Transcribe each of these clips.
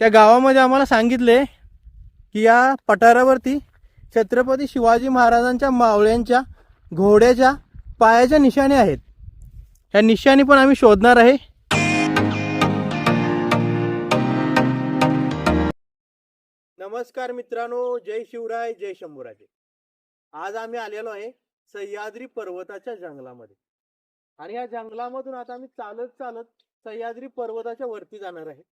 त्या गावामध्ये आम्हाला सांगितले की या पठारावरती छत्रपती शिवाजी महाराजांच्या मावळ्यांच्या घोड्याच्या पायाच्या निशाणी आहेत. ह्या निशाणी पण आम्ही शोधणार आहे. नमस्कार मित्रांनो जय शिवराय जय शंभूराजे. आज आम्ही आलेलो आहे सह्याद्री पर्वताच्या जंगलामध्ये. आणि या जंगलामधून आता आम्ही चालत चालत सह्याद्री पर्वताच्या वरती जाणार आहे.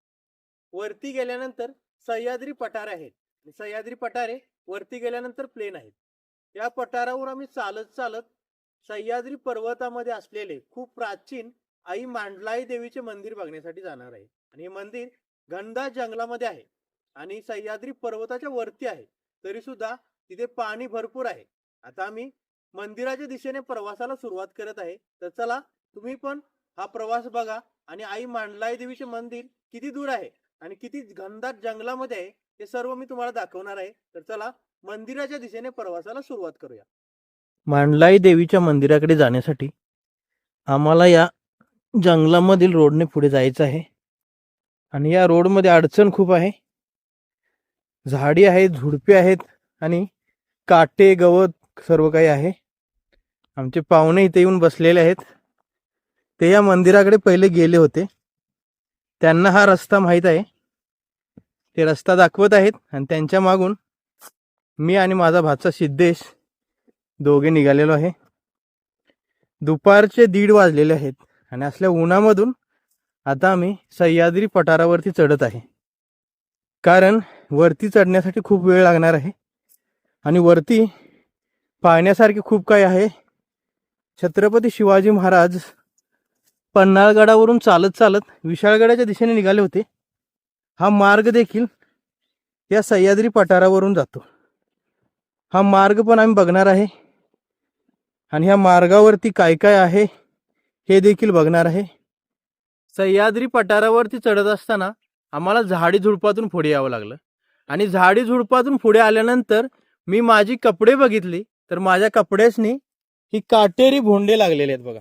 वरती गेल्यानंतर सह्याद्री पठार आहेत. सह्याद्री पठारे वरती गेल्यानंतर प्लेन आहेत. या पठारावर आम्ही चालत चालत सह्याद्री पर्वतामध्ये असलेले खूप प्राचीन आई मांडलाई देवीचे मंदिर बघण्यासाठी जाणार आहे. आणि हे मंदिर घनदाट जंगलामध्ये आहे. आणि सह्याद्री पर्वताच्या वरती आहे. तरी सुद्धा तिथे पाणी भरपूर आहे. आता आम्ही मंदिराच्या दिशेने प्रवासाला सुरुवात करत आहे. तर चला तुम्ही पण हा प्रवास बघा. आणि आई मांडलाई देवीचे मंदिर किती दूर आहे? आणि किती घनदाट जंगलामध्ये आहे हे सर्व मी तुम्हाला दाखवणार आहे. तर चला मंदिराच्या दिशेने प्रवासाला सुरुवात करूया. मांडलाई देवीच्या मंदिराकडे जाण्यासाठी आम्हाला या जंगलामधील रोडने पुढे जायचं आहे. आणि या रोडमध्ये अडचण खूप आहे. झाडी आहेत झुडपे आहेत आणि काटे गवत सर्व काही आहे. आमचे पाहुणे इथे येऊन बसलेले आहेत. ते या मंदिराकडे पहिले गेले होते. त्यांना हा रस्ता माहीत आहे. ते रस्ता दाखवत आहेत आणि त्यांच्या मागून मी आणि माझा भाचा सिद्धेश दोघे निघालेलो आहे. दुपारचे दीड वाजलेले आहेत आणि असल्या उन्हामधून आता आम्ही सह्याद्री पठारावरती चढत आहे. कारण वरती चढण्यासाठी खूप वेळ लागणार आहे आणि वरती पाहण्यासारखे खूप काही आहे. छत्रपती शिवाजी महाराज पन्हाळगडावरून चालत चालत विशाळगडाच्या दिशेने निघाले होते. हा मार्ग देखील या सह्याद्री पठारावरून जातो. हा मार्ग पण आम्ही बघणार आहे. आणि ह्या मार्गावरती काय काय आहे हे देखील बघणार आहे. सह्याद्री पठारावरती चढत असताना आम्हाला झाडी झुडपातून पुढे यावं लागलं. आणि झाडी झुडपातून पुढे आल्यानंतर मी माझी कपडे बघितली तर माझ्या कपड्यासनी ही काटेरी भोंडे लागलेले आहेत बघा.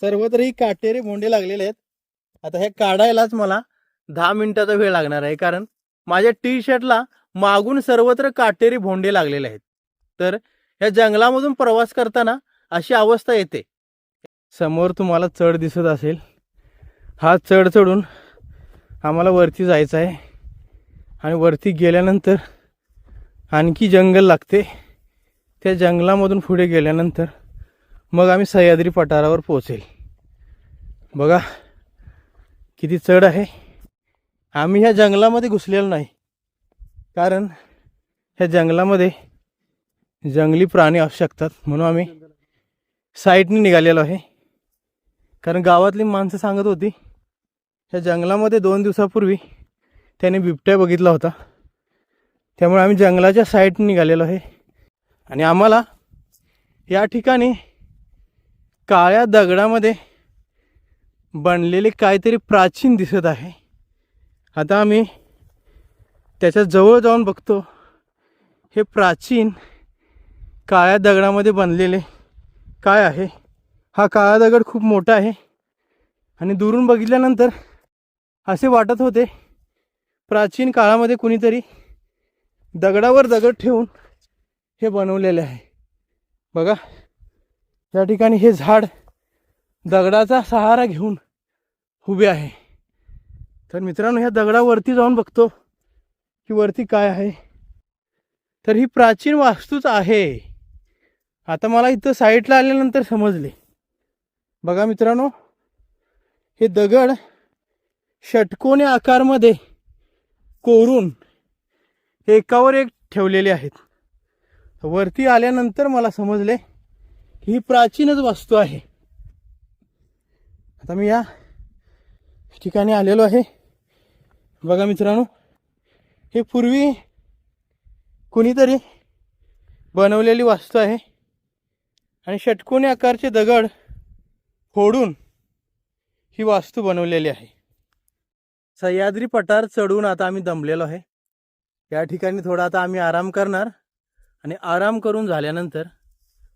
सर्वत्र ही काटेरी भोंडे लागलेले आहेत. आता हे काढायलाच मला दहा मिनिटाचा वेळ लागणार आहे कारण माझ्या टी शर्टला मागून सर्वत्र काटेरी भोंडे लागलेले आहेत. तर या जंगलामधून प्रवास करताना अशी अवस्था येते. समोर तुम्हाला चढ दिसत असेल. हा चढ चढून आम्हाला वरती जायचं आहे. आणि वरती गेल्यानंतर आणखी जंगल लागते. त्या जंगलामधून पुढे गेल्यानंतर मग आम्ही सह्याद्री पठारावर पोचेल बघा किती चढ आहे. आम्ही ह्या जंगलामध्ये घुसलेलो नाही. कारण ह्या जंगलामध्ये जंगली प्राणी असू शकतात म्हणून आम्ही साईडने निघालेलो आहे. कारण गावातली माणसं सांगत होती ह्या जंगलामध्ये दोन दिवसापूर्वी त्याने बिबट्या बघितला होता. त्यामुळे आम्ही जंगलाच्या साईडने निघालेलो आहे. आणि आम्हाला या ठिकाणी काळ्या दगडामध्ये बनलेले काहीतरी प्राचीन दिसत आहे. आता आम्ही त्याच्याजवळ जाऊन बघतो. हे प्राचीन काळ्या दगडामध्ये बनलेले काय आहे? हा काळा दगड खूप मोठा आहे. आणि दुरून बघितल्यानंतर असे वाटत होते प्राचीन काळामध्ये कुणीतरी दगडावर दगड ठेवून हे बनवलेले आहे. बघा या ठिकाणी हे झाड दगडाचा सहारा घेऊन उभे आहे. तर मित्रांनो ह्या दगडावरती जाऊन बघतो की वरती काय आहे. तर ही प्राचीन वास्तूच आहे. आता मला इथं साईडला आल्यानंतर समजले. बघा मित्रांनो हे दगड षटकोने आकारमध्ये कोरून एकावर एक ठेवलेले आहेत. वरती आल्यानंतर मला समजले ही प्राचीनच वास्तू आहे. आता मी या ठिकाणी आलेलो आहे. बघा मित्रांनो हे पूर्वी कुणीतरी बनवलेली वास्तू आहे. आणि षटकोनी आकारचे दगड फोडून ही वास्तू बनवलेली आहे. सह्याद्री पठार चढून आता आम्ही दमलेलो आहे. या ठिकाणी थोडा आता आम्ही आराम करणार आणि आराम करून झाल्यानंतर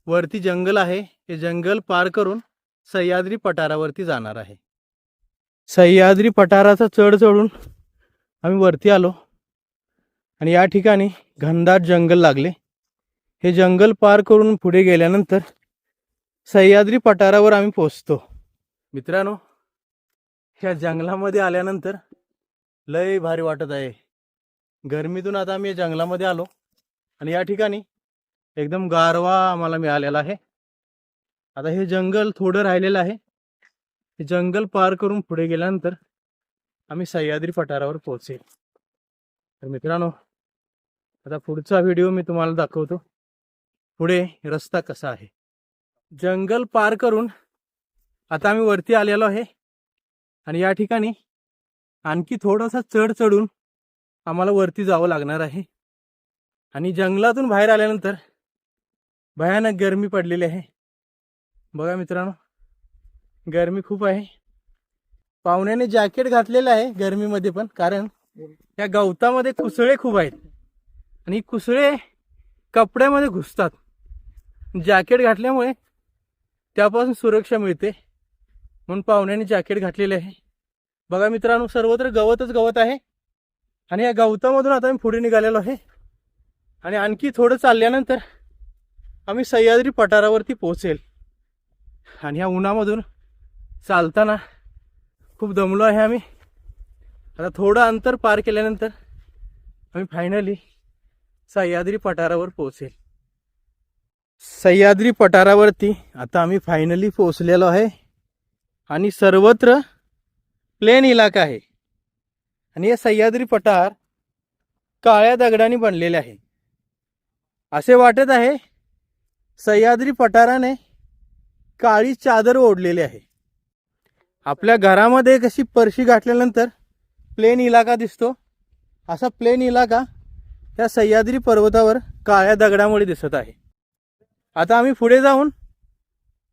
वरती जंगल आहे. हे जंगल पार करून सह्याद्री पठारावरती जाणार आहे. सह्याद्री पठाराचा चढ चढून आम्ही वरती आलो. आणि या ठिकाणी घनदाट जंगल लागले. हे जंगल पार करून पुढे गेल्यानंतर सह्याद्री पठारावर आम्ही पोचतो मित्रांनो ह्या जंगलामध्ये आल्यानंतर लय भारी वाटत आहे. गरमीतून आता आम्ही या जंगलामध्ये आलो. आणि या ठिकाणी एकदम गारवा आम्हाला मिळालेला आहे. आता हे जंगल थोडं राहिलेलं आहे. हे जंगल पार करून पुढे गेल्यानंतर आम्ही सह्याद्री पठारावर पोहोचेल. तर मित्रांनो आता पुढचा व्हिडिओ मी तुम्हाला दाखवतो. पुढे रस्ता कसा आहे. जंगल पार करून आता आम्ही वरती आलेलो आहे. आणि या ठिकाणी आणखी थोडासा चढ चढून आम्हाला वरती जावं लागणार आहे. आणि जंगलातून बाहेर आल्यानंतर भयानक गरमी पडलेली आहे. बघा मित्रांनो गरमी खूप आहे. पाहुण्याने जॅकेट घातलेलं आहे गरमीमध्ये पण कारण या गवतामध्ये कुसळे खूप आहेत. आणि कुसळे कपड्यामध्ये घुसतात. जॅकेट घातल्यामुळे त्यापासून सुरक्षा मिळते. म्हणून पाहुण्याने जॅकेट घातलेले आहे. बघा मित्रांनो सर्वत्र गवतच गवत आहे. आणि या गवतामधून आता मी पुढे निघालेलो आहे. आणि आणखी थोडं चालल्यानंतर आम्ही सह्याद्री पठारावरती पोहोचेल. आणि ह्या उन्हामधून चालताना खूप दमलो आहे आम्ही. आता थोडं अंतर पार केल्यानंतर आम्ही फायनली सह्याद्री पठारावर पोहोचेल. सह्याद्री पठारावरती आता आम्ही फायनली पोहोचलेलो आहे. आणि सर्वत्र प्लेन इलाका आहे. आणि हे सह्याद्री पठार काळ्या दगडाने बनलेले आहे. असे वाटत आहे सह्याद्री पठाराने काळी चादर ओढलेली आहे. आपल्या घरामध्ये कशी परशी गाठल्यानंतर प्लेन इलाका दिसतो. असा प्लेन इलाका या सह्याद्री पर्वतावर काळ्या दगडामुळे दिसत आहे. आता आम्ही पुढे जाऊन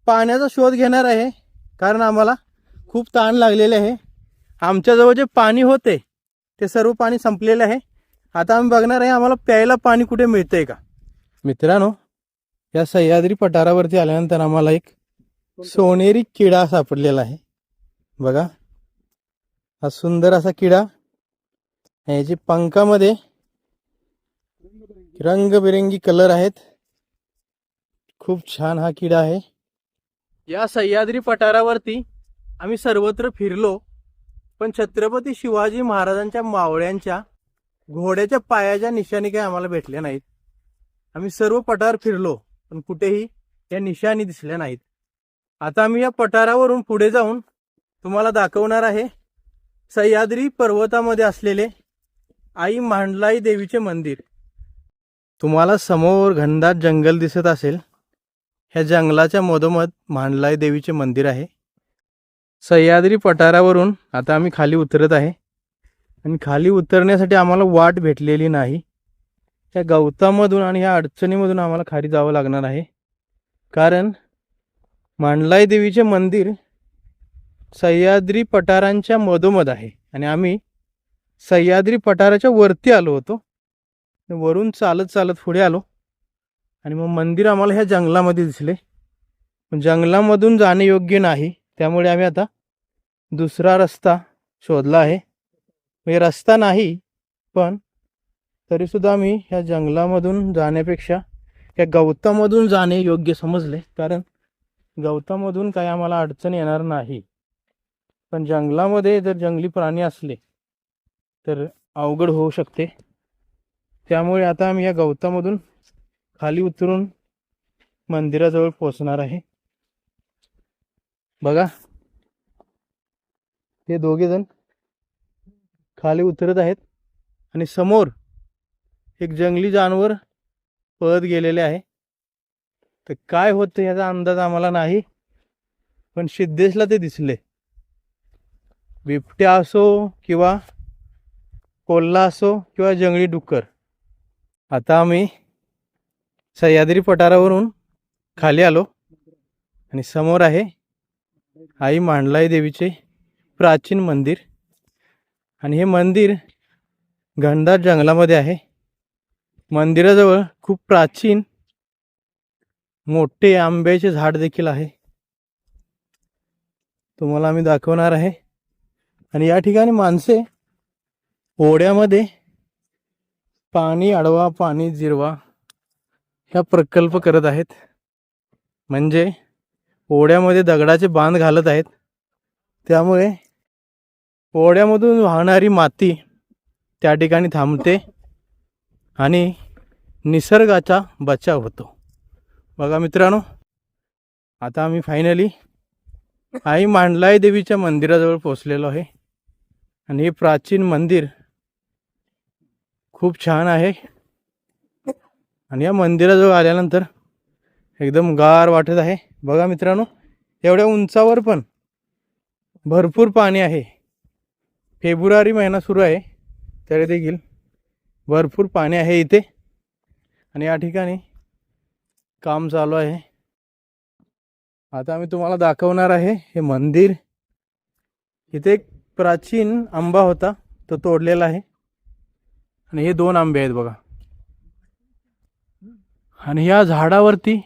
पाण्याचा शोध घेणार आहे कारण आम्हाला खूप ताण लागलेले आहे. आमच्याजवळ जे पाणी होते ते सर्व पाणी संपलेले आहे. आता आम्ही बघणार आहे आम्हाला प्यायला पाणी कुठे मिळतंय का? मित्रांनो या सह्याद्री पठारावरती आल्यानंतर आम्हाला एक सोनेरी किडा सापडलेला आहे. बघा. हा सुंदर असा किडा. याची पंखामध्ये रंगबिरंगी कलर आहेत. खूप छान हा किडा आहे. या सह्याद्री पठारावरती आम्ही सर्वत्र फिरलो पण छत्रपती शिवाजी महाराजांच्या मावळ्यांच्या घोड्याच्या पायाच्या निशाणी काही आम्हाला भेटल्या नाहीत. आम्ही सर्व पठार फिरलो. पण कुठेही या निशाणी दिसल्या नाहीत. आता आम्ही या पठारावरून पुढे जाऊन तुम्हाला दाखवणार आहे सह्याद्री पर्वतामध्ये असलेले आई मांडलाई देवीचे मंदिर. तुम्हाला समोर घनदाट जंगल दिसत असेल ह्या जंगलाच्या मधोमध मांडलाई देवीचे मंदिर आहे. सह्याद्री पठारावरून आता आम्ही खाली उतरत आहे. आणि खाली उतरण्यासाठी आम्हाला वाट भेटलेली नाही. ह्या गवतामधून आणि ह्या अडचणीमधून आम्हाला खाली जावं लागणार आहे. कारण मांडलाई देवीचे मंदिर सह्याद्री पठारांच्या मधोमध आहे. आणि आम्ही सह्याद्री पठाराच्या वरती आलो होतो. वरून चालत चालत पुढे आलो. आणि मग मंदिर आम्हाला ह्या जंगलामध्ये दिसले. जंगलामधून जाणे योग्य नाही. त्यामुळे आम्ही आता दुसरा रस्ता शोधला आहे. म्हणजे रस्ता नाही पण तरीसुद्धा आम्ही ह्या जंगलामधून जाण्यापेक्षा या गवतामधून जाणे योग्य समजले. कारण गवतामधून काही आम्हाला अडचण येणार नाही. पण जंगलामध्ये जर जंगली प्राणी असले तर अवघड होऊ शकते. त्यामुळे आता आम्ही या गवतामधून खाली उतरून मंदिराजवळ पोचणार आहे. बघा. हे दोघे जण खाली उतरत आहेत आणि समोर एक जंगली जानवर पळत गेलेले आहे. तर काय होतं याचा अंदाज आम्हाला नाही पण सिद्धेशला ते दिसले. बिबट्या असो किंवा कोल्हा असो किंवा जंगली डुक्कर. आता आम्ही सह्याद्री पठारावरून खाली आलो आणि समोर आहे आई मांडलाई देवीचे प्राचीन मंदिर. आणि हे मंदिर घनदाट जंगलामध्ये आहे. मंदिराजवळ खूप प्राचीन मोठे आंब्याचे झाड देखील आहे. तुम्हाला आम्ही दाखवणार आहे. आणि या ठिकाणी माणसे ओढ्यामध्ये पाणी अडवा पाणी जिरवा ह्या प्रकल्प करत आहेत. म्हणजे ओढ्यामध्ये दगडाचे बांध घालत आहेत. त्यामुळे ओढ्यामधून वाहणारी माती त्या ठिकाणी थांबते. आणि निसर्गाचा बचाव होतो. बघा मित्रांनो आता आम्ही फायनली आई मांडलाई देवीच्या मंदिराजवळ पोचलेलो आहे. आणि हे प्राचीन मंदिर खूप छान आहे. आणि या मंदिराजवळ आल्यानंतर एकदम गार वाटत आहे. बघा मित्रांनो एवढ्या उंचावर पण भरपूर पाणी आहे. फेब्रुवारी महिना सुरू आहे. तरी देखील भरपूर पाणी आहे इथे. आणि या ठिकाणी काम चालू आहे. आता आम्ही तुम्हाला दाखवणार आहे हे मंदिर. इथे एक प्राचीन आंबा होता तो तोडलेला आहे. आणि हे दोन आंबे आहेत बघा. आणि या झाडावरती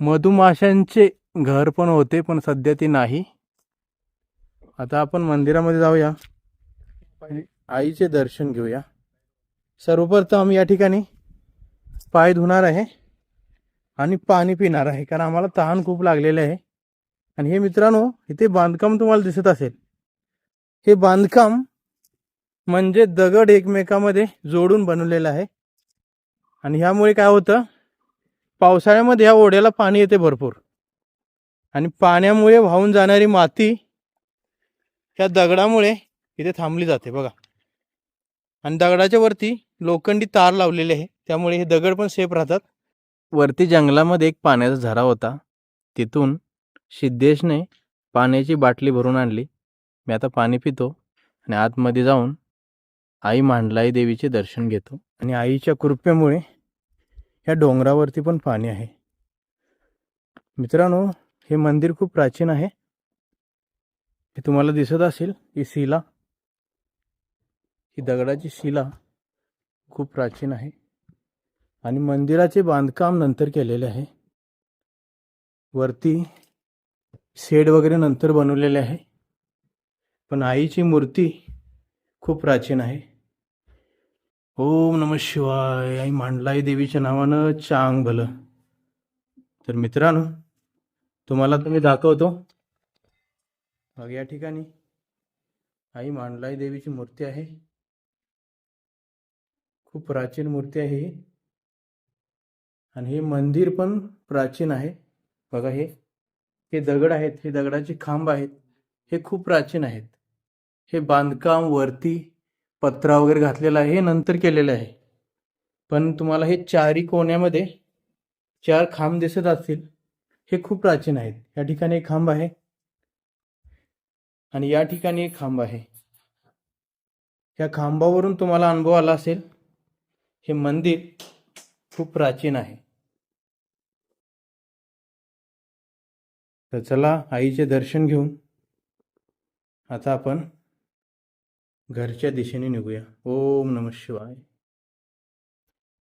मधुमाशांचे घर पण होते पण सध्या ती नाही. आता आपण मंदिरामध्ये जाऊया. आईचे दर्शन घेऊया. सर्वप्रथम या ठिकाणी पाय धुणार आहे आणि पाणी पिणार आहे कारण आम्हाला तहान खूप लागलेले आहे. आणि हे मित्रांनो इथे बांधकाम तुम्हाला दिसत असेल. हे बांधकाम म्हणजे दगड एकमेकामध्ये जोडून बनवलेलं आहे. आणि ह्यामुळे काय होतं पावसाळ्यामध्ये ह्या ओढ्याला पाणी येते भरपूर. आणि पाण्यामुळे वाहून जाणारी माती ह्या दगडामुळे इथे थांबली जाते बघा. आणि दगडाच्या वरती लोखंडी तार लावलेले आहे. त्यामुळे हे दगड पण सेफ राहतात. वरती जंगलामध्ये एक पाण्याचा झरा होता. तिथून सिद्धेशने पाण्याची बाटली भरून आणली. मी आता पाणी पितो आणि आतमध्ये जाऊन आई मांडलाई देवीचे दर्शन घेतो. आणि आईच्या कृपेमुळे ह्या डोंगरावरती पण पाणी आहे. मित्रांनो हे मंदिर खूप प्राचीन आहे. हे तुम्हाला दिसत असेल की शिला ही दगडाची शिला खूप प्राचीन आहे. आणि मंदिराचे बांधकाम नंतर केलेले आहे. वरती शेड वगैरे नंतर बनवलेले आहे. पण आईची मूर्ती खूप प्राचीन आहे. ओम नम शिवाय आई मांडलाई देवीच्या नावानं चांग भलं. तर मित्रांनो तुम्हाला तुम्ही दाखवतो. मग या ठिकाणी आई मांडलाई देवीची मूर्ती आहे. खूप प्राचीन मूर्ती आहे ही. आणि हे मंदिर पण प्राचीन आहे. बघा हे हे दगड आहेत हे दगडाचे खांब आहेत हे खूप प्राचीन आहेत. हे बांधकाम वरती पत्रा वगैरे घातलेला आहे हे नंतर केलेलं आहे. पण तुम्हाला हे चारी कोण्यामध्ये चार खांब दिसत असतील हे खूप प्राचीन आहेत. या ठिकाणी एक खांब आहे. आणि या ठिकाणी एक खांब आहे. या खांबावरून तुम्हाला अनुभव आला असेल हे मंदिर खूप प्राचीन आहे. तर चला आईचे दर्शन घेऊन आता आपण घरच्या दिशेने निघूया. ओम नम शिवाय.